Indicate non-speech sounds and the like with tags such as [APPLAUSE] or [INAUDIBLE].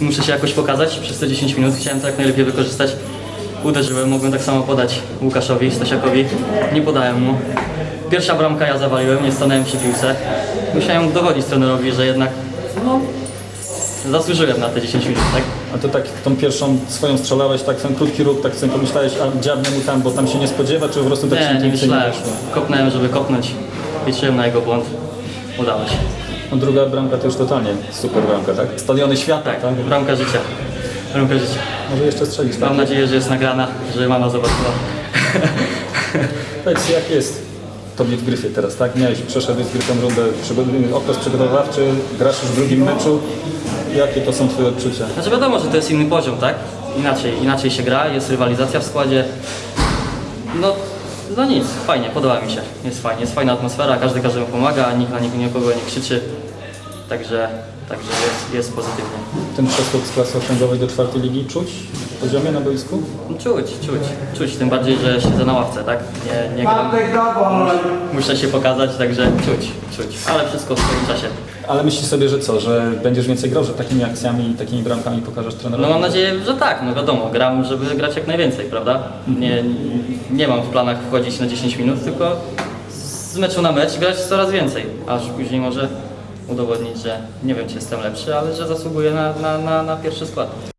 muszę się jakoś pokazać przez te 10 minut. Chciałem to jak najlepiej wykorzystać. Uderzyłem, mogłem tak samo podać Łukaszowi, Stasiakowi. Nie podałem mu. Pierwsza bramka ja zawaliłem, nie stanąłem przy piłce. Musiałem udowodnić trenerowi, że jednak no, zasłużyłem na te 10 minut, tak? A to tak tą pierwszą swoją strzelałeś, tak ten krótki ruch, tak sobie pomyślałeś, a dziabnę mu tam, bo tam się nie spodziewa, czy po prostu tak się Nie, nie intuicyjnie myślałem. wyszło? Kopnąłem, żeby kopnąć. Liczyłem na jego błąd. Udało się. No druga bramka to już totalnie super bramka, tak? Stadiony świata, Tak, bramka życia. Bramka życia. Może jeszcze strzelić, tak? Mam nadzieję, że jest nagrana, że mama zobaczyła. [LAUGHS] Powiedz, jak jest tobie w gryfie teraz, tak? Miałeś, przeszedłeś z gryfem rundę, przygo- okres przygotowawczy, grasz już w drugim meczu. Jakie to są twoje odczucia? Znaczy wiadomo, że to jest inny poziom, tak? Inaczej, inaczej się gra, jest rywalizacja w składzie. No, no nic, fajnie, podoba mi się. Jest fajnie, jest fajna atmosfera, każdy każdemu pomaga, nikt na nik- nikogo nie krzyczy. Także, także jest, jest pozytywnie. Ten przeskok z klasy okręgowej do czwartej ligi czuć poziomie na boisku? Czuć, czuć, czuć, tym bardziej, że siedzę na ławce, tak? Nie, nie gram. Muszę się pokazać, także czuć, czuć. Ale wszystko w swoim czasie. Ale myślisz sobie, że co, że będziesz więcej grał, że takimi akcjami i takimi bramkami pokażesz trenerowi? No mam nadzieję, że tak, no wiadomo, gram, żeby grać jak najwięcej, prawda? Nie, nie mam w planach wchodzić na 10 minut, tylko z meczu na mecz grać coraz więcej, aż później może udowodnić, że nie wiem, czy jestem lepszy, ale że zasługuję na, na, na, na pierwszy skład.